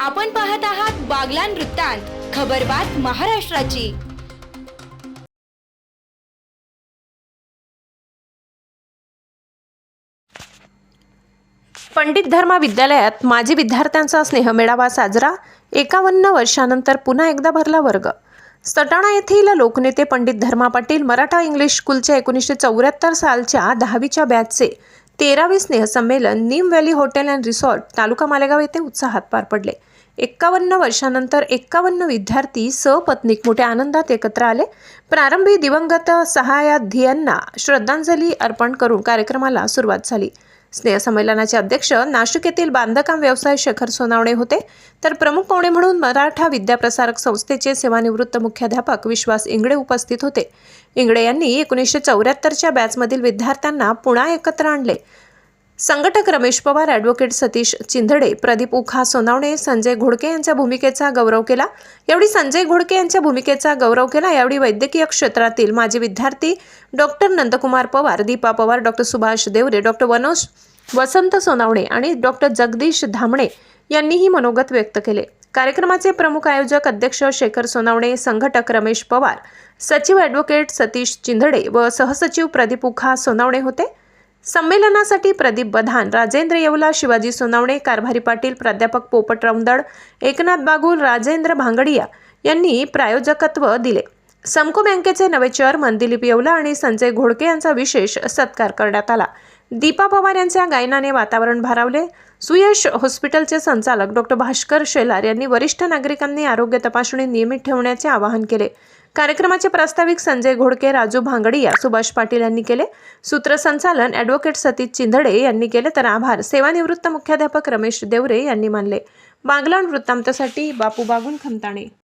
आपण पाहत आहात बागलान वृत्तांत खबरबात महाराष्ट्राची. पंडित धर्मा विद्यालयात माजी विद्यार्थ्यांचा स्नेहमेळावा साजरा एकावन्न वर्षानंतर पुन्हा एकदा भरला वर्ग. सटाणा येथील लोकनेते पंडित धर्मा पाटील मराठा इंग्लिश स्कूलच्या एकोणीसशे चौऱ्याहत्तर सालच्या दहावीच्या बॅचचे तेरावे स्नेहसंमेलन Neem valley hotel and resort taluka Malegaon येथे उत्साहात पार पडले. एक्कावन्न वर्षानंतर एक्कावन्न विद्यार्थी सपत्नीक मोठ्या आनंदात एकत्र आले. प्रारंभी दिवंगत सहायाधियांना श्रद्धांजली अर्पण करून कार्यक्रमाला सुरुवात झाली. स्नेहसंमेलनाचे अध्यक्ष नाशिक येथील बांधकाम व्यवसाय शेखर सोनावणे होते. तर प्रमुख पाहुणे म्हणून मराठा विद्याप्रसारक संस्थेचे सेवानिवृत्त मुख्याध्यापक विश्वास इंगडे उपस्थित होते. इंगडे यांनी एकोणीसशे चौऱ्याहत्तरच्या बॅचमधील विद्यार्थ्यांना पुन्हा एकत्र आणले. संघटक रमेश पवार ॲडव्होकेट सतीश चिंधडे प्रदीप उखा सोनावणे संजय घोडके यांच्या भूमिकेचा गौरव केला. यावेळी संजय घोडके यांच्या भूमिकेचा गौरव केला. यावेळी वैद्यकीय क्षेत्रातील माजी विद्यार्थी doctor Nandkumar Pawar Deepa Pawar doctor Subhash Deore doctor Vanoj Vasant Sonawane आणि डॉक्टर जगदीश धामणे यांनीही मनोगत व्यक्त केले. कार्यक्रमाचे प्रमुख आयोजक अध्यक्ष शेखर सोनावणे संघटक रमेश पवार सचिव ॲडव्होकेट सतीश चिंधडे व सहसचिव प्रदीप उखा सोनावणे होते. संमेलनासाठी प्रदीप बधान राजेंद्र येवला शिवाजी सोनावणे कारभारी पाटील प्राध्यापक पोपट रौंदड एकनाथ बागुल राजेंद्र भांगडिया यांनी प्रायोजकत्व दिले. समको बँकेचे नवे चेअरमन दिलीप येवला आणि संजय घोडके यांचा विशेष सत्कार करण्यात आला. दीपा पवार यांच्या गायनाने वातावरण भारावले. सुयश हॉस्पिटलचे संचालक डॉक्टर भास्कर शेलार यांनी वरिष्ठ नागरिकांनी आरोग्य तपासणी नियमित ठेवण्याचे आवाहन केले. कार्यक्रमाचे प्रास्ताविक संजय घोडके राजू भांगडिया सुभाष पाटील यांनी केले. सूत्रसंचालन ॲडव्होकेट सतीश चिंधडे यांनी केले. तर आभार. सेवानिवृत्त मुख्याध्यापक रमेश देवरे यांनी मानले. बागलाण वृत्तांतासाठी बापू बागुल खमताणे.